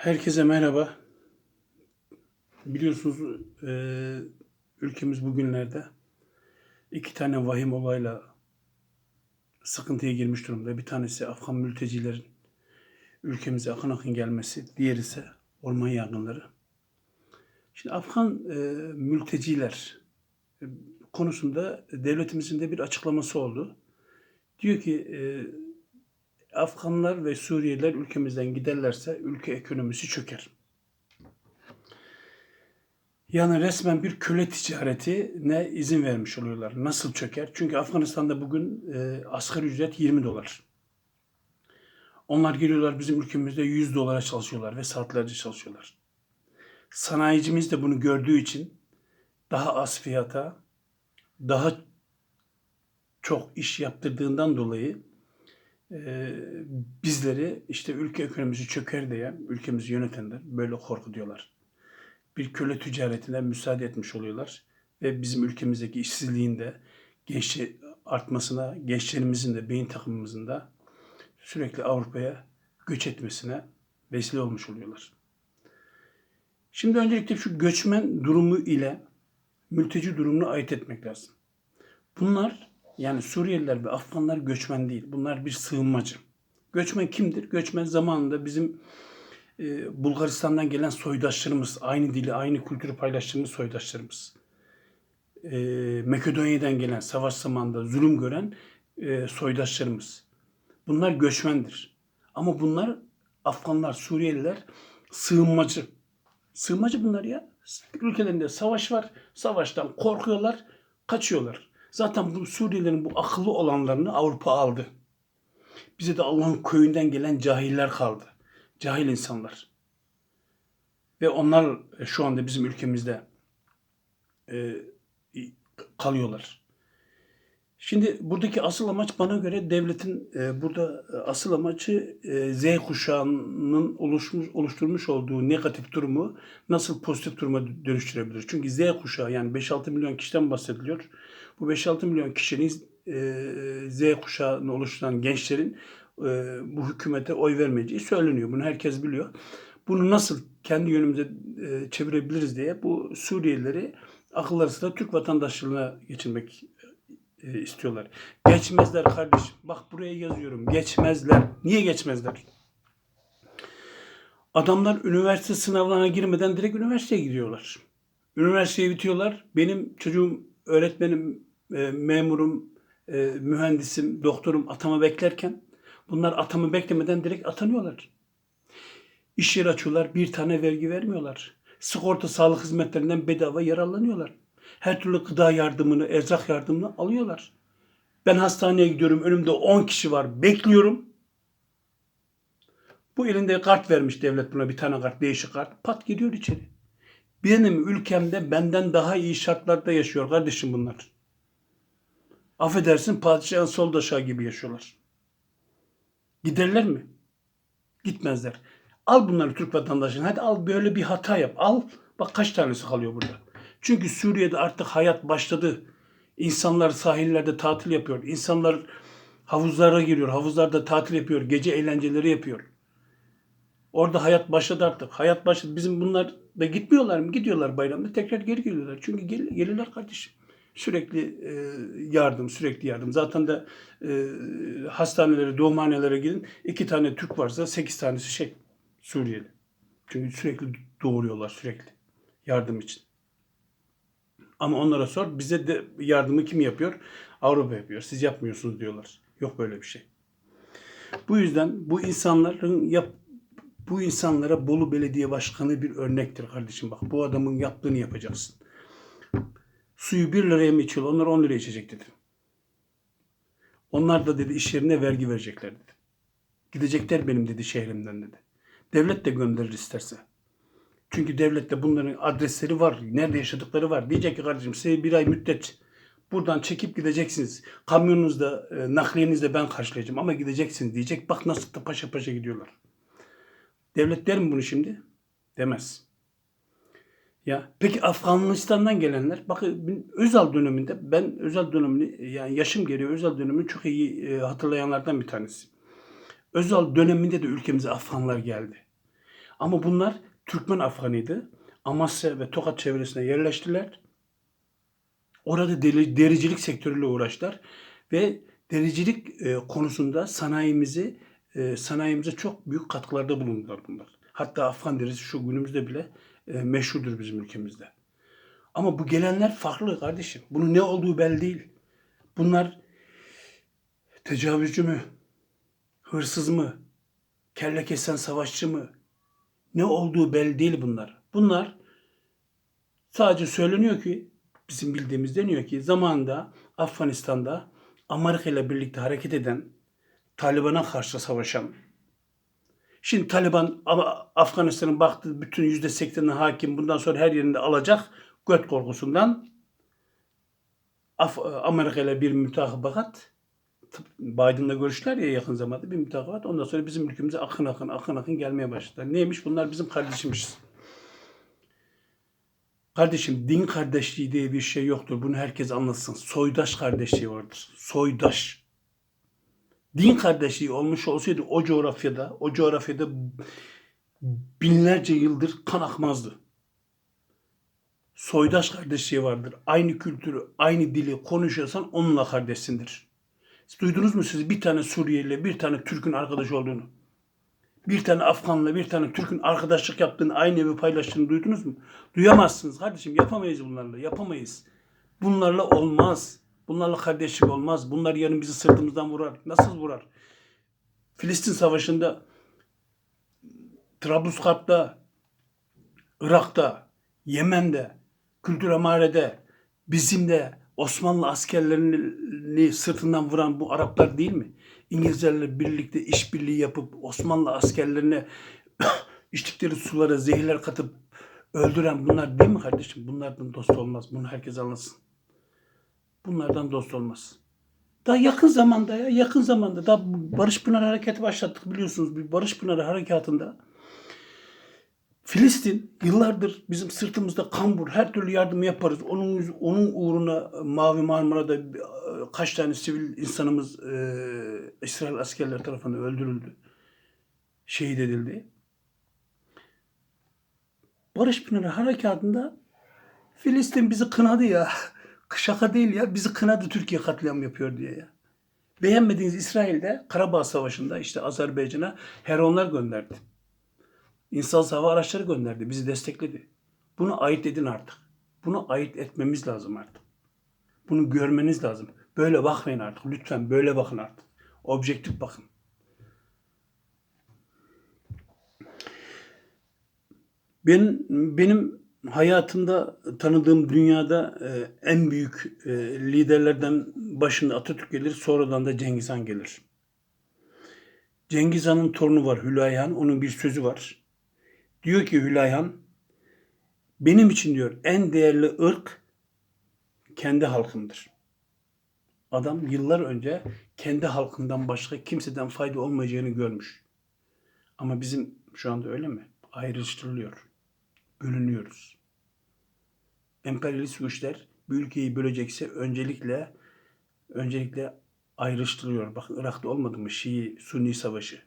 Herkese merhaba. Biliyorsunuz eee, ülkemiz bugünlerde iki tane vahim olayla sıkıntıya girmiş durumda. Bir tanesi Afgan mültecilerin ülkemize akın akın gelmesi, diğeri ise orman yangınları. Şimdi Afgan eee, mülteciler e, konusunda devletimizin de bir açıklaması oldu. Diyor ki eee, Afganlar ve Suriyeliler ülkemizden giderlerse ülke ekonomisi çöker. Yani resmen bir köle ticaretine izin vermiş oluyorlar. Nasıl çöker? Çünkü Afganistan'da bugün e, asgari ücret 20 dolar. Onlar geliyorlar bizim ülkemizde 100 dolara çalışıyorlar ve saatlerce çalışıyorlar. Sanayicimiz de bunu gördüğü için daha az fiyata, daha çok iş yaptırdığından dolayı e, bizleri işte ülke ekonomisi çöker diye ülkemizi yönetenler böyle korkutuyorlar. Bir köle ticaretine müsaade etmiş oluyorlar ve bizim ülkemizdeki işsizliğin de gençli artmasına, gençlerimizin de beyin takımımızın da sürekli Avrupa'ya göç etmesine vesile olmuş oluyorlar. Şimdi öncelikle şu göçmen durumu ile mülteci durumunu ayırt etmek lazım. Bunlar yani Suriyeliler ve Afganlar göçmen değil. Bunlar bir sığınmacı. Göçmen kimdir? Göçmen zamanında bizim e, Bulgaristan'dan gelen soydaşlarımız, aynı dili, aynı kültürü paylaştığımız soydaşlarımız. E, Makedonya'dan gelen, savaş zamanında zulüm gören e, soydaşlarımız. Bunlar göçmendir. Ama bunlar Afganlar, Suriyeliler sığınmacı. Sığınmacı bunlar ya. Ülkelerinde savaş var. Savaştan korkuyorlar, kaçıyorlar. Zaten bu Suriyelilerin bu akıllı olanlarını Avrupa aldı. Bize de Allah'ın köyünden gelen cahiller kaldı. Cahil insanlar. Ve onlar e, şu anda bizim ülkemizde e, kalıyorlar. Şimdi buradaki asıl amaç bana göre devletin e, burada e, asıl amacı e, Z kuşağının oluşmuş oluşturmuş olduğu negatif durumu nasıl pozitif duruma dönüştürebilir? Çünkü Z kuşağı yani 5-6 milyon kişiden bahsediliyor. Bu 5-6 milyon kişinin e, Z kuşağını oluşturan gençlerin e, bu hükümete oy vermeyeceği söyleniyor. Bunu herkes biliyor. Bunu nasıl kendi yönümüze e, çevirebiliriz diye bu Suriyelileri akılları sıra Türk vatandaşlığına geçirmek istiyorlar. Geçmezler kardeşim. Bak buraya yazıyorum. Geçmezler. Niye geçmezler? Adamlar üniversite sınavlarına girmeden direkt üniversiteye gidiyorlar. Üniversiteyi bitiyorlar. Benim çocuğum öğretmenim, e, memurum, e, mühendisim, doktorum atama beklerken bunlar atamı beklemeden direkt atanıyorlar. İş yeri açıyorlar. Bir tane vergi vermiyorlar. Sigorta sağlık hizmetlerinden bedava yararlanıyorlar. Her türlü gıda yardımını, erzak yardımını alıyorlar. Ben hastaneye gidiyorum. Önümde 10 kişi var. Bekliyorum. Bu elinde kart vermiş devlet buna bir tane kart, değişik kart. Pat gidiyor içeri. Benim ülkemde benden daha iyi şartlarda yaşıyor kardeşim bunlar. Affedersin padişahın soldaşağı gibi yaşıyorlar. Giderler mi? Gitmezler. Al bunları Türk vatandaşına. Hadi al böyle bir hata yap. Al. Bak kaç tanesi kalıyor burada. Çünkü Suriye'de artık hayat başladı. İnsanlar sahillerde tatil yapıyor. İnsanlar havuzlara giriyor. Havuzlarda tatil yapıyor. Gece eğlenceleri yapıyor. Orada hayat başladı artık. Hayat başladı. Bizim bunlar da gitmiyorlar mı? Gidiyorlar bayramda. Tekrar geri geliyorlar. Çünkü gel, gelirler kardeşim. Sürekli e, yardım, sürekli yardım. Zaten de e, hastanelere, doğumhanelere gidin. iki tane Türk varsa sekiz tanesi şey Suriyeli. Çünkü sürekli doğuruyorlar sürekli. Yardım için. Ama onlara sor bize de yardımı kim yapıyor? Avrupa yapıyor. Siz yapmıyorsunuz diyorlar. Yok böyle bir şey. Bu yüzden bu insanların yap bu insanlara Bolu Belediye Başkanı bir örnektir kardeşim. Bak bu adamın yaptığını yapacaksın. Suyu 1 liraya mı içiyorlar? Onlar 10 liraya içecek dedi. Onlar da dedi iş yerine vergi verecekler dedi. Gidecekler benim dedi şehrimden dedi. Devlet de gönderir isterse. Çünkü devlette bunların adresleri var. Nerede yaşadıkları var. Diyecek ki kardeşim size bir ay müddet buradan çekip gideceksiniz. Kamyonunuzda, e, nakliyenizde ben karşılayacağım ama gideceksiniz diyecek. Bak nasıl da paşa paşa gidiyorlar. Devlet der mi bunu şimdi? Demez. Ya peki Afganistan'dan gelenler bakın Özal döneminde ben Özal dönemini yani yaşım geliyor Özal dönemini çok iyi e, hatırlayanlardan bir tanesi. Özal döneminde de ülkemize Afganlar geldi. Ama bunlar Türkmen Afganıydı. Amasya ve Tokat çevresine yerleştiler. Orada deri- dericilik sektörüyle uğraştılar ve dericilik e, konusunda sanayimizi e, sanayimize çok büyük katkılarda bulundular bunlar. Hatta Afgan derisi şu günümüzde bile meşhurdur bizim ülkemizde. Ama bu gelenler farklı kardeşim. Bunun ne olduğu belli değil. Bunlar tecavüzcü mü? Hırsız mı? Kelle kesen savaşçı mı? Ne olduğu belli değil bunlar. Bunlar sadece söyleniyor ki bizim bildiğimiz deniyor ki zamanında Afganistan'da Amerika ile birlikte hareket eden Taliban'a karşı savaşan Şimdi Taliban Af- Afganistan'ın baktığı bütün yüzde seksenine hakim bundan sonra her yerinde alacak göt korkusundan Af- Amerika ile bir mütahabakat Biden'la görüşler ya yakın zamanda bir mütahabat. Ondan sonra bizim ülkemize akın akın akın akın gelmeye başladılar. Neymiş? Bunlar bizim kardeşimiz. Kardeşim din kardeşliği diye bir şey yoktur. Bunu herkes anlasın. Soydaş kardeşliği vardır. Soydaş. Din kardeşliği olmuş olsaydı o coğrafyada, o coğrafyada binlerce yıldır kan akmazdı. Soydaş kardeşliği vardır. Aynı kültürü, aynı dili konuşuyorsan onunla kardeşsindir. Duydunuz mu siz bir tane Suriyeli, bir tane Türk'ün arkadaş olduğunu? Bir tane Afganla, bir tane Türk'ün arkadaşlık yaptığını, aynı evi paylaştığını duydunuz mu? Duyamazsınız kardeşim. Yapamayız bunlarla. Yapamayız. Bunlarla olmaz. Bunlarla kardeşlik olmaz. Bunlar yarın bizi sırtımızdan vurar. Nasıl vurar? Filistin Savaşı'nda, Trablusgarp'ta, Irak'ta, Yemen'de, Kültür Emare'de, bizim de Osmanlı askerlerini sırtından vuran bu Araplar değil mi? İngilizlerle birlikte işbirliği yapıp Osmanlı askerlerine içtikleri sulara zehirler katıp öldüren bunlar değil mi kardeşim? Bunlardan dost olmaz. Bunu herkes anlasın. Bunlardan dost olmaz. Daha yakın zamanda ya yakın zamanda daha Barış Pınarı Hareketi başlattık biliyorsunuz. Bir Barış Pınarı Harekatı'nda Filistin yıllardır bizim sırtımızda kambur her türlü yardımı yaparız. Onun onun uğruna Mavi Marmara'da e, kaç tane sivil insanımız e, İsrail askerler tarafından öldürüldü. Şehit edildi. Barış Pınarı Harekatı'nda Filistin bizi kınadı ya. Şaka değil ya. Bizi kınadı Türkiye katliam yapıyor diye ya. Beğenmediğiniz İsrail'de Karabağ Savaşı'nda işte Azerbaycan'a heronlar gönderdi. İnsan hava araçları gönderdi. Bizi destekledi. Bunu ayırt edin artık. Bunu ayırt etmemiz lazım artık. Bunu görmeniz lazım. Böyle bakmayın artık. Lütfen böyle bakın artık. Objektif bakın. Ben, benim hayatımda tanıdığım dünyada e, en büyük e, liderlerden başında Atatürk gelir, sonradan da Cengiz Han gelir. Cengiz Han'ın torunu var Hülay Han, onun bir sözü var. Diyor ki Hülay Han, benim için diyor en değerli ırk kendi halkımdır. Adam yıllar önce kendi halkından başka kimseden fayda olmayacağını görmüş. Ama bizim şu anda öyle mi? Ayrıştırılıyor. Bölünüyoruz. Emperyalist güçler bir ülkeyi bölecekse öncelikle öncelikle ayrıştırıyor. Bakın Irak'ta olmadı mı Şii Sunni savaşı?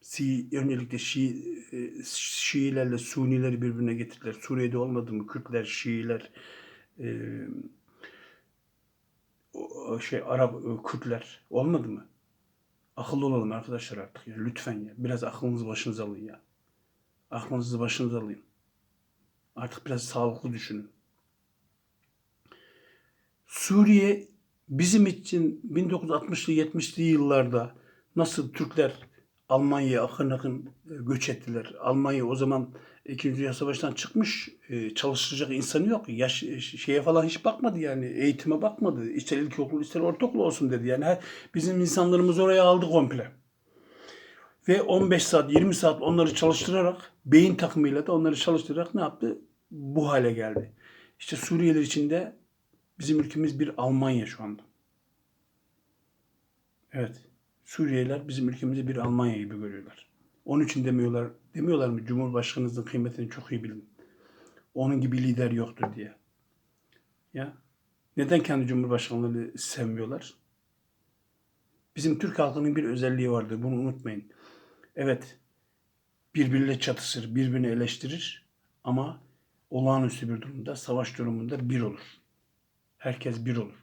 Si, öncelikle Şii, e, Şiilerle Sunileri birbirine getirdiler. Suriye'de olmadı mı Kürtler, Şiiler, e, şey Arap e, Kürtler olmadı mı? Akıllı olalım arkadaşlar artık ya. Lütfen ya. Biraz aklınızı başınıza alın ya. Aklınızı başınıza alın. Artık biraz sağlıklı düşünün. Suriye bizim için 1960'lı 70'li yıllarda nasıl Türkler Almanya'ya akın akın e, göç ettiler. Almanya o zaman İkinci Dünya Savaşı'ndan çıkmış e, çalıştıracak insanı yok. Yaş e, şeye falan hiç bakmadı yani. Eğitime bakmadı. İster ilkokul ister ortaokul olsun dedi. Yani bizim insanlarımız oraya aldı komple. Ve 15 saat 20 saat onları çalıştırarak beyin takımıyla da onları çalıştırarak ne yaptı? Bu hale geldi. İşte Suriyeliler için de bizim ülkemiz bir Almanya şu anda. Evet. Suriyeliler bizim ülkemizi bir Almanya gibi görüyorlar. Onun için demiyorlar, demiyorlar mı Cumhurbaşkanınızın kıymetini çok iyi bilin. Onun gibi lider yoktur diye. Ya neden kendi cumhurbaşkanlarını sevmiyorlar? Bizim Türk halkının bir özelliği vardır. Bunu unutmayın. Evet. birbiriyle çatışır, birbirini eleştirir ama olağanüstü bir durumda, savaş durumunda bir olur. Herkes bir olur.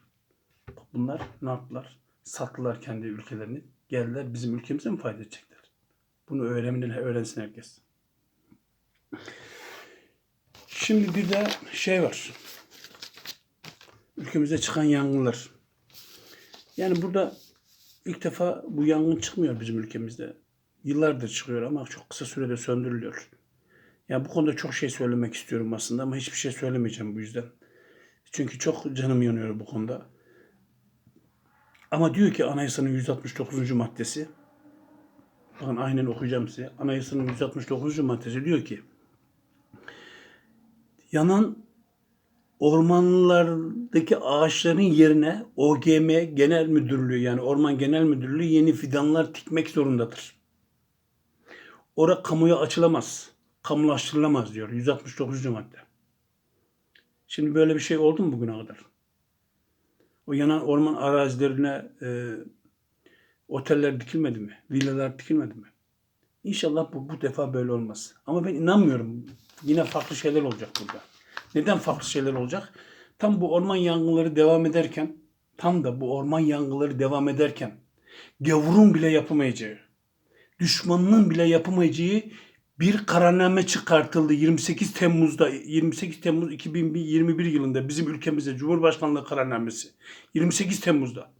Bunlar ne yaptılar? Sattılar kendi ülkelerini. Geldiler bizim ülkemize mi fayda edecekler? Bunu öğrenin, öğrensin herkes. Şimdi bir de şey var. Ülkemize çıkan yangınlar. Yani burada ilk defa bu yangın çıkmıyor bizim ülkemizde. Yıllardır çıkıyor ama çok kısa sürede söndürülüyor. Ya bu konuda çok şey söylemek istiyorum aslında ama hiçbir şey söylemeyeceğim bu yüzden. Çünkü çok canım yanıyor bu konuda. Ama diyor ki anayasanın 169. maddesi bakın aynen okuyacağım size. Anayasanın 169. maddesi diyor ki yanan ormanlardaki ağaçların yerine OGM Genel Müdürlüğü yani Orman Genel Müdürlüğü yeni fidanlar dikmek zorundadır. Ora kamuya açılamaz. Kamulaştırılamaz diyor 169. madde. Şimdi böyle bir şey oldu mu bugüne kadar? O yanan orman arazilerine e, oteller dikilmedi mi? Villalar dikilmedi mi? İnşallah bu, bu defa böyle olmaz. Ama ben inanmıyorum. Yine farklı şeyler olacak burada. Neden farklı şeyler olacak? Tam bu orman yangınları devam ederken, tam da bu orman yangınları devam ederken gavurun bile yapamayacağı, düşmanının bile yapamayacağı bir kararname çıkartıldı 28 Temmuz'da 28 Temmuz 2021 yılında bizim ülkemizde Cumhurbaşkanlığı kararnamesi 28 Temmuz'da.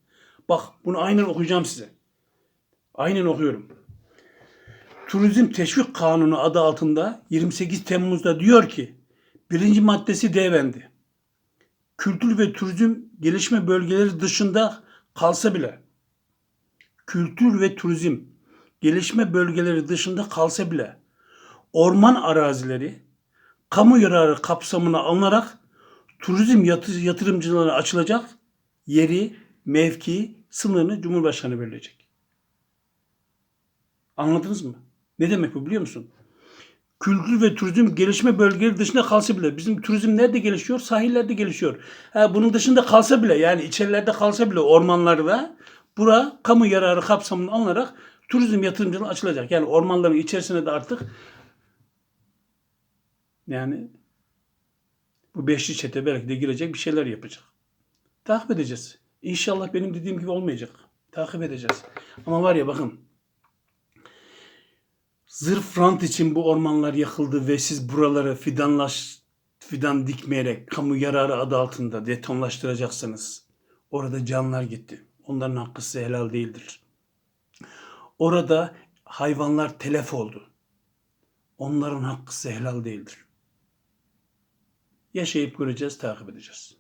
Bak bunu aynen okuyacağım size. Aynen okuyorum. Turizm Teşvik Kanunu adı altında 28 Temmuz'da diyor ki birinci maddesi devrendi. Kültür ve turizm gelişme bölgeleri dışında kalsa bile kültür ve turizm gelişme bölgeleri dışında kalsa bile orman arazileri kamu yararı kapsamına alınarak turizm yatı- yatırımcılarına açılacak yeri, mevki, sınırını Cumhurbaşkanı belirleyecek. Anladınız mı? Ne demek bu biliyor musun? Kültür ve turizm gelişme bölgeleri dışında kalsa bile bizim turizm nerede gelişiyor? Sahillerde gelişiyor. Ha, bunun dışında kalsa bile yani içerilerde kalsa bile ormanlarda bura kamu yararı kapsamına alınarak turizm yatırımcılığına açılacak. Yani ormanların içerisine de artık yani bu beşli çete belki de girecek bir şeyler yapacak. Takip edeceğiz. İnşallah benim dediğim gibi olmayacak. Takip edeceğiz. Ama var ya bakın Zırh rant için bu ormanlar yakıldı ve siz buraları fidanlaş, fidan dikmeyerek kamu yararı adı altında detonlaştıracaksınız. Orada canlar gitti. Onların hakkı size helal değildir. Orada hayvanlar telef oldu. Onların hakkı helal değildir. Yaşayıp göreceğiz, takip edeceğiz.